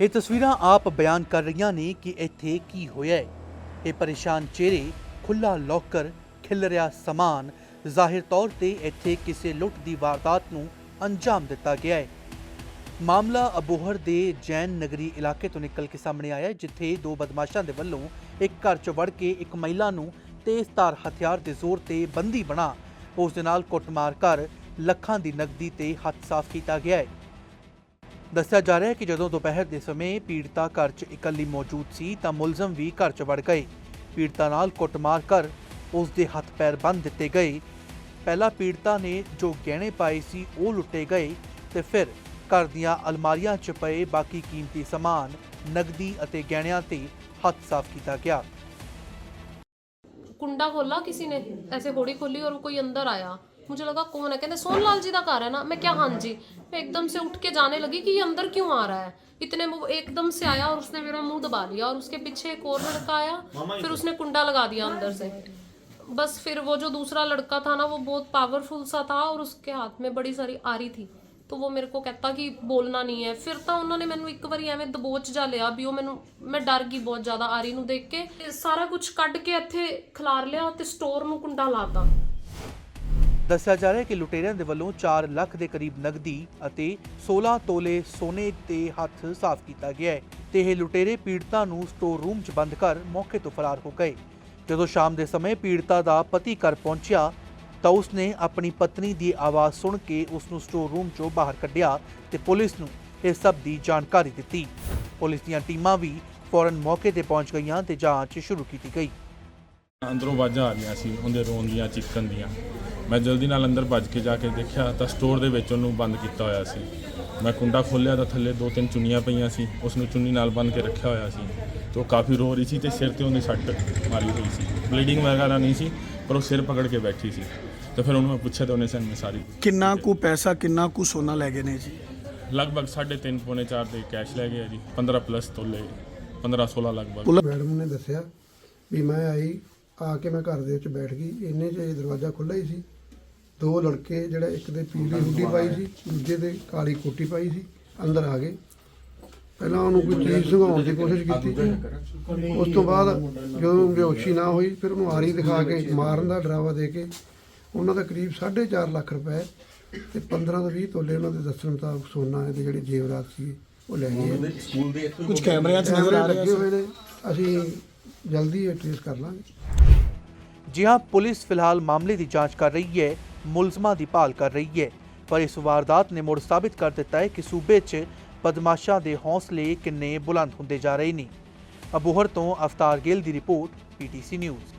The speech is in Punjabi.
ਇਹ ਤਸਵੀਰਾਂ ਆਪ ਬਿਆਨ ਕਰ ਰਹੀਆਂ ਨੇ ਕਿ ਇੱਥੇ ਕੀ ਹੋਇਆ ਹੈ। ਇਹ ਪਰੇਸ਼ਾਨ ਚਿਹਰੇ ਖੁੱਲਾ ਲੋਕਰ ਖਿਲ ਰਿਹਾ ਸਮਾਨ ਜ਼ਾਹਿਰ ਤੌਰ ਤੇ ਇੱਥੇ ਕਿਸੇ ਲੁੱਟ ਦੀ ਵਾਰਦਾਤ ਨੂੰ ਅੰਜਾਮ ਦਿੱਤਾ ਗਿਆ ਹੈ। ਮਾਮਲਾ ਅਬੋਹਰ ਦੇ ਜੈਨ ਨਗਰੀ ਇਲਾਕੇ ਤੋਂ ਨਿਕਲ ਕੇ ਸਾਹਮਣੇ ਆਇਆ ਹੈ, ਜਿੱਥੇ ਦੋ ਬਦਮਾਸ਼ਾਂ ਦੇ ਵੱਲੋਂ ਇੱਕ ਘਰ 'ਚ ਵੜ ਕੇ ਇੱਕ ਮਹਿਲਾ ਨੂੰ ਤੇਜ਼ਧਾਰ ਹਥਿਆਰ ਦੇ ਜ਼ੋਰ ਤੇ ਬੰਦੀ ਬਣਾ ਉਸ ਦੇ ਨਾਲ ਕੁੱਟਮਾਰ ਕਰ ਲੱਖਾਂ ਦੀ ਨਕਦੀ ਤੇ ਹੱਥ ਸਾਫ਼ ਕੀਤਾ ਗਿਆ ਹੈ। ਦੱਸਿਆ ਜਾ ਰਿਹਾ ਹੈ ਕਿ ਜਦੋਂ ਦੁਪਹਿਰ ਦੇ ਸਮੇਂ ਪੀੜਤਾ ਘਰ 'ਚ ਇਕੱਲੀ ਮੌਜੂਦ ਸੀ ਤਾਂ ਮੁਲਜ਼ਮ ਵੀ ਘਰ 'ਚ ਵੜ ਗਏ ਪੀੜਤਾ ਨਾਲ ਕੁੱਟਮਾਰ ਕਰ ਉਸ ਦੇ ਹੱਥ ਪੈਰ ਬੰਨ੍ਹ ਦਿੱਤੇ ਗਏ ਪਹਿਲਾਂ ਪੀੜਤਾ ਨੇ ਜੋ ਗਹਿਣੇ ਪਾਏ ਸੀ ਉਹ ਲੁੱਟੇ ਗਏ ਤੇ ਫਿਰ ਘਰ ਦੀਆਂ ਅਲਮਾਰੀਆਂ 'ਚ ਪਏ ਬਾਕੀ ਕੀਮਤੀ ਸਮਾਨ ਨਗਦੀ ਅਤੇ ਗਹਿਣਿਆਂ ਤੇ ਹੱਥ ਸਾਫ਼ ਕੀਤਾ ਗਿਆ कुंडा खोला किसी ने ऐसे घोड़ी खोली और कोई अंदर आया मुझे लगा कौन है कहते सोनलाल जी का घर है ना मैं क्या हाँ जी मैं एकदम से उठ के जाने लगी कि ये अंदर क्यों आ रहा है इतने में वो एकदम से आया और उसने मेरा मुंह दबा लिया और उसके पीछे एक और लड़का आया फिर उसने कुंडा लगा दिया अंदर से बस फिर वो जो दूसरा लड़का था ना वो बहुत पावरफुल सा था और उसके हाथ में बड़ी सारी आरी थी तो वो मेरे को कहता कि ਬੋਲਣਾ ਨਹੀਂ ਹੈ ਫਿਰ ਤਾਂ ਉਹਨਾਂ ਨੇ ਮੈਨੂੰ ਇੱਕ ਵਾਰੀ ਐਵੇਂ ਦਬੋਚ ਜਾ ਲਿਆ ਵੀ ਉਹ ਮੈਨੂੰ ਮੈਂ ਡਰ ਗਈ ਬਹੁਤ ਜ਼ਿਆਦਾ ਆਰੀ ਨੂੰ ਦੇਖ ਕੇ ਤੇ ਸਾਰਾ ਕੁਝ ਕੱਢ ਕੇ ਇੱਥੇ ਖਿਲਾਰ ਲਿਆ ਤੇ ਸਟੋਰ ਨੂੰ ਕੁੰਡਾ ਲਾਤਾ ਦੱਸਿਆ ਜਾ ਰਿਹਾ ਹੈ ਕਿ ਲੁਟੇਰਿਆਂ ਦੇ ਵੱਲੋਂ 4 ਲੱਖ ਦੇ ਕਰੀਬ ਨਗਦੀ ਅਤੇ 16 ਤੋਲੇ ਸੋਨੇ ਤੇ ਹੱਥ ਸਾਫ਼ ਕੀਤਾ ਗਿਆ ਹੈ ਤੇ ਇਹ ਲੁਟੇਰੇ ਪੀੜਤਾ ਨੂੰ ਸਟੋਰ ਰੂਮ 'ਚ ਬੰਦ ਕਰ ਮੌਕੇ ਤੋਂ ਫਰਾਰ ਹੋ ਗਏ। ਜਦੋਂ ਸ਼ਾਮ ਦੇ ਸਮੇਂ ਪੀੜਤਾ ਦਾ ਪਤੀ ਘਰ ਪਹੁੰਚਿਆ ਤਾਂ ਉਸਨੇ ਆਪਣੀ ਪਤਨੀ ਦੀ ਆਵਾਜ਼ ਸੁਣ ਕੇ ਉਸ ਨੂੰ ਸਟੋਰ ਰੂਮ 'ਚੋਂ ਬਾਹਰ ਕੱਢਿਆ ਤੇ ਪੁਲਿਸ ਨੂੰ ਇਹ ਸਭ ਦੀ ਜਾਣਕਾਰੀ ਦਿੱਤੀ। ਪੁਲਿਸ ਦੀਆਂ ਟੀਮਾਂ ਵੀ ਫੌਰਨ ਮੌਕੇ ਤੇ ਪਹੁੰਚ ਗਈਆਂ ਤੇ ਜਾਂਚ ਸ਼ੁਰੂ ਕੀਤੀ ਗਈ। ਅੰਦਰੋਂ ਆਵਾਜ਼ਾਂ ਆ ਰਹੀਆਂ ਸੀ, ਉਹਦੇ ਰੋਣ ਦੀਆਂ, ਚੀਕਣ ਦੀਆਂ। ਮੈਂ ਜਲਦੀ ਨਾਲ ਅੰਦਰ ਭੱਜ ਕੇ ਜਾ ਕੇ ਦੇਖਿਆ ਤਾਂ ਸਟੋਰ ਦੇ ਵਿੱਚ ਉਹਨੂੰ ਬੰਦ ਕੀਤਾ ਹੋਇਆ ਸੀ। ਮੈਂ ਕੁੰਡਾ ਖੋਲ੍ਹਿਆ ਤਾਂ ਥੱਲੇ ਦੋ ਤਿੰਨ ਚੁੰਨੀਆਂ ਪਈਆਂ ਸੀ ਉਸ ਨੂੰ ਚੁੰਨੀ ਨਾਲ ਬੰਨ ਕੇ ਰੱਖਿਆ ਹੋਇਆ ਸੀ। ਤੇ ਉਹ ਕਾਫੀ ਰੋ ਰਹੀ ਸੀ ਤੇ ਸਿਰ ਤੇ ਉਹਨੇ ਸੱਟ ਮਾਰੀ ਹੋਈ ਸੀ। ਬਲੀਡਿੰਗ ਵਗੈਰਾ ਨਹੀਂ ਸੀ ਪਰ ਉਹ ਸਿਰ ਪਕੜ ਕੇ ਬੈਠੀ ਸੀ। ਤੇ ਫਿਰ ਉਹਨੂੰ ਮੈਂ ਪੁੱਛਿਆ ਤਾਂ ਉਹਨੇ ਸਾਨੂੰ ਸਾਰੀ ਕਿੰਨਾ ਕੁ ਪੈਸਾ ਕਿੰਨਾ ਕੁ ਸੋਨਾ ਲੈ ਗਏ ਨੇ ਜੀ? ਲਗਭਗ 3.5 ਪੌਣੇ 4 ਦੇ ਕੈਸ਼ ਲੈ ਗਿਆ ਜੀ 15 ਪਲੱਸ ਤੋਲੇ 15 16 ਲਗਭਗ। ਮੈਡਮ ਨੇ ਦੱਸਿਆ ਵੀ ਮੈਂ ਆਈ ਆ ਕੇ ਮੈਂ ਘਰ ਦੇ ਵਿੱਚ ਬੈਠ ਗਈ ਇੰਨੇ 'ਚ ਇਹ ਦਰਵਾਜ਼ਾ ਖੁੱਲ੍ਹਾ ਹੀ ਸੀ। ਦੋ ਲੜਕੇ ਜਿਹੜਾ ਇੱਕ ਦੇ ਪੀਲੀ ਹੁੱਡੀ ਪਾਈ ਸੀ ਦੂਜੇ ਦੇ ਕਾਲੀ ਕੋਟੀ ਪਾਈ ਸੀ ਅੰਦਰ ਆ ਗਏ। ਪਹਿਲਾਂ ਉਹਨੂੰ ਕੋਈ ਚੀਜ਼ ਸੰਘਾਉਣ ਦੀ ਕੋਸ਼ਿਸ਼ ਕੀਤੀ। ਉਸ ਤੋਂ ਬਾਅਦ ਜਦੋਂ ਬੇਹੋਸ਼ੀ ਨਾ ਹੋਈ ਫਿਰ ਉਹਨੂੰ ਆਰੀ ਦਿਖਾ ਕੇ ਮਾਰਨ ਦਾ ਡਰਾਵਾ ਦੇ ਕੇ ਉਹਨਾਂ ਦਾ ਕਰੀਬ 4.5 ਲੱਖ ਰੁਪਏ ਤੇ 15 ਤੋਂ 20 ਤੋਲੇ ਉਹਨਾਂ ਦੇ ਦੱਸਣ ਮੁਤਾਬਕ ਸੋਨਾ ਦੇ ਜਿਹੜੇ ਜੇਵਰਾਤ ਸੀ ਉਹ ਲੈ ਗਏ। ਕੁਝ ਕੈਮਰਿਆਂ 'ਚ ਨਜ਼ਰ ਆ ਰਿਹਾ ਲੱਗੇ ਹੋਏ ਨੇ। ਅਸੀਂ ਜਲਦੀ ਇਹ ਟ੍ਰੇਸ ਕਰ ਲਾਂਗੇ। ਜੀ ਹਾਂ ਪੁਲਿਸ ਫਿਲਹਾਲ ਮਾਮਲੇ ਦੀ ਜਾਂਚ ਕਰ ਰਹੀ ਹੈ। ਮੁਲਜ਼ਮਾਂ ਦੀ ਭਾਲ ਕਰ ਰਹੀ ਹੈ। ਪਰ ਇਸ ਵਾਰਦਾਤ ਨੇ ਮੁੜ ਸਾਬਿਤ ਕਰ ਦਿੱਤਾ ਹੈ ਕਿ ਸੂਬੇ 'ਚ ਬਦਮਾਸ਼ਾਂ ਦੇ ਹੌਸਲੇ ਕਿੰਨੇ ਬੁਲੰਦ ਹੁੰਦੇ ਜਾ ਰਹੇ ਨੇ। ਅਬੂਹਰ ਤੋਂ ਅਫਤਾਰ ਗਿੱਲ ਦੀ ਰਿਪੋਰਟ, ਪੀਟੀਸੀ ਨਿਊਜ਼।